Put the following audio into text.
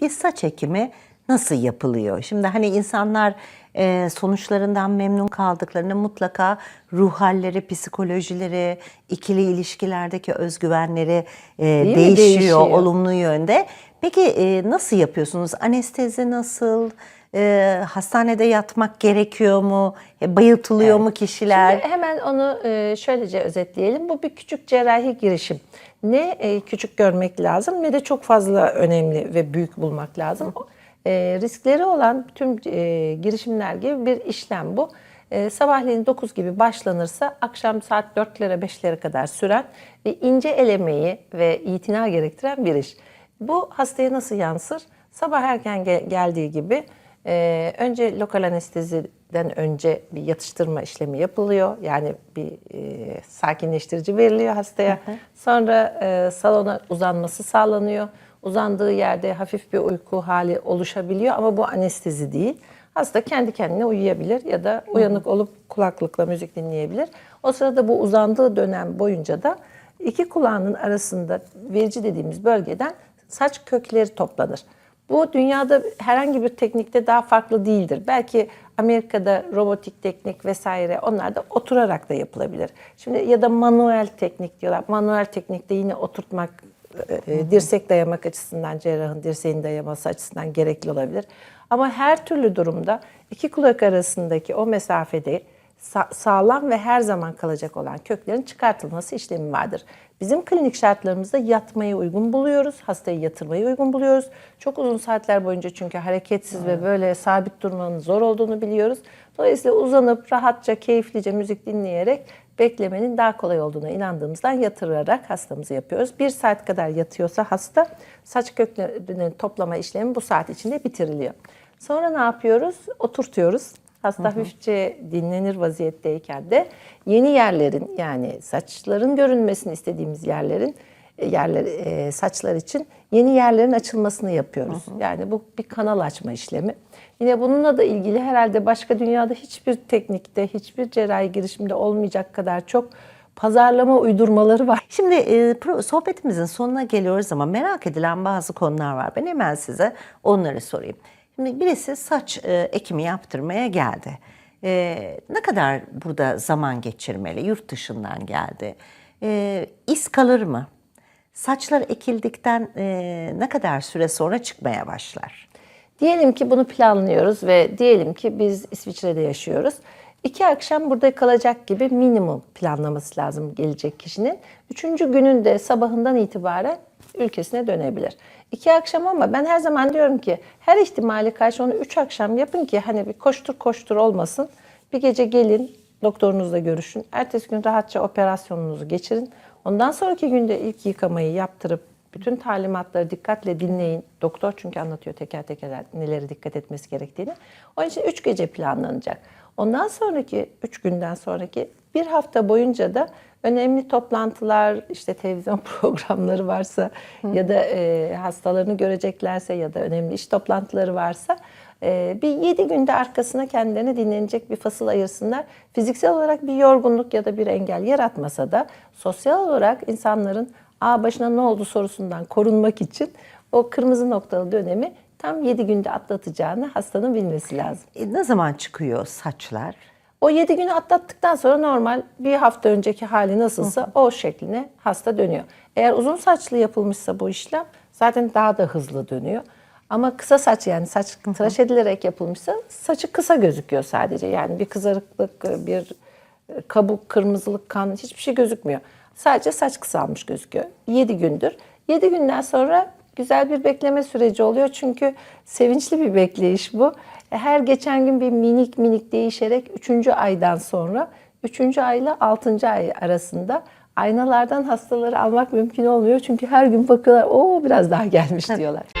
bir saç ekimi nasıl yapılıyor? Şimdi hani insanlar e, sonuçlarından memnun kaldıklarında mutlaka ruh halleri, psikolojileri, ikili ilişkilerdeki özgüvenleri e, değişiyor, Değişiyor. olumlu yönde. Peki e, nasıl yapıyorsunuz? Anestezi nasıl? E, hastanede yatmak gerekiyor mu? E, bayıltılıyor mu kişiler? Şimdi hemen onu e, şöylece özetleyelim. Bu bir küçük cerrahi girişim. Ne e, küçük görmek lazım ne de çok fazla önemli ve büyük bulmak lazım. E, riskleri olan tüm e, girişimler gibi bir işlem bu. E, sabahleyin 9 gibi başlanırsa akşam saat 4'lere 5'lere kadar süren ve ince elemeyi ve itina gerektiren bir iş. Bu hastaya nasıl yansır? Sabah erken gel- geldiği gibi ee, önce lokal anesteziden önce bir yatıştırma işlemi yapılıyor. Yani bir e, sakinleştirici veriliyor hastaya. Sonra e, salona uzanması sağlanıyor. Uzandığı yerde hafif bir uyku hali oluşabiliyor ama bu anestezi değil. Hasta kendi kendine uyuyabilir ya da uyanık olup kulaklıkla müzik dinleyebilir. O sırada bu uzandığı dönem boyunca da iki kulağının arasında verici dediğimiz bölgeden saç kökleri toplanır. Bu dünyada herhangi bir teknikte daha farklı değildir. Belki Amerika'da robotik teknik vesaire onlar da oturarak da yapılabilir. Şimdi ya da manuel teknik diyorlar. Manuel teknikte yine oturtmak, e, dirsek dayamak açısından cerrahın dirseğini dayaması açısından gerekli olabilir. Ama her türlü durumda iki kulak arasındaki o mesafede sa- sağlam ve her zaman kalacak olan köklerin çıkartılması işlemi vardır. Bizim klinik şartlarımızda yatmayı uygun buluyoruz, hastayı yatırmayı uygun buluyoruz. Çok uzun saatler boyunca çünkü hareketsiz ve böyle sabit durmanın zor olduğunu biliyoruz. Dolayısıyla uzanıp rahatça, keyiflice müzik dinleyerek beklemenin daha kolay olduğuna inandığımızdan yatırarak hastamızı yapıyoruz. Bir saat kadar yatıyorsa hasta saç köklerini toplama işlemi bu saat içinde bitiriliyor. Sonra ne yapıyoruz? Oturtuyoruz. Hasta hafifçe dinlenir vaziyetteyken de yeni yerlerin yani saçların görünmesini istediğimiz yerlerin e, yerler e, saçlar için yeni yerlerin açılmasını yapıyoruz. Yani bu bir kanal açma işlemi. Yine bununla da ilgili herhalde başka dünyada hiçbir teknikte, hiçbir cerrahi girişimde olmayacak kadar çok pazarlama uydurmaları var. Şimdi e, sohbetimizin sonuna geliyoruz ama merak edilen bazı konular var. Ben hemen size onları sorayım. Birisi saç e, ekimi yaptırmaya geldi. E, ne kadar burada zaman geçirmeli? Yurt dışından geldi. E, iz kalır mı? Saçlar ekildikten e, ne kadar süre sonra çıkmaya başlar? Diyelim ki bunu planlıyoruz ve diyelim ki biz İsviçre'de yaşıyoruz. İki akşam burada kalacak gibi minimum planlaması lazım gelecek kişinin. Üçüncü gününde sabahından itibaren ülkesine dönebilir. İki akşam ama ben her zaman diyorum ki her ihtimali karşı onu üç akşam yapın ki hani bir koştur koştur olmasın. Bir gece gelin doktorunuzla görüşün. Ertesi gün rahatça operasyonunuzu geçirin. Ondan sonraki günde ilk yıkamayı yaptırıp bütün talimatları dikkatle dinleyin. Doktor çünkü anlatıyor teker teker nelere dikkat etmesi gerektiğini. Onun için 3 gece planlanacak. Ondan sonraki 3 günden sonraki bir hafta boyunca da önemli toplantılar, işte televizyon programları varsa ya da e, hastalarını göreceklerse ya da önemli iş toplantıları varsa e, bir 7 günde arkasına kendilerine dinlenecek bir fasıl ayırsınlar. Fiziksel olarak bir yorgunluk ya da bir engel yaratmasa da sosyal olarak insanların Aa başına ne oldu sorusundan korunmak için o kırmızı noktalı dönemi tam 7 günde atlatacağını hastanın bilmesi lazım. E, ne zaman çıkıyor saçlar? O 7 günü atlattıktan sonra normal bir hafta önceki hali nasılsa o şekline hasta dönüyor. Eğer uzun saçlı yapılmışsa bu işlem zaten daha da hızlı dönüyor. Ama kısa saç yani saç tıraş edilerek yapılmışsa saçı kısa gözüküyor sadece. Yani bir kızarıklık, bir kabuk, kırmızılık, kan hiçbir şey gözükmüyor. Sadece saç kısalmış gözüküyor. 7 gündür. 7 günden sonra güzel bir bekleme süreci oluyor. Çünkü sevinçli bir bekleyiş bu. Her geçen gün bir minik minik değişerek 3. aydan sonra 3. ay ile 6. ay arasında aynalardan hastaları almak mümkün olmuyor. Çünkü her gün bakıyorlar o biraz daha gelmiş diyorlar.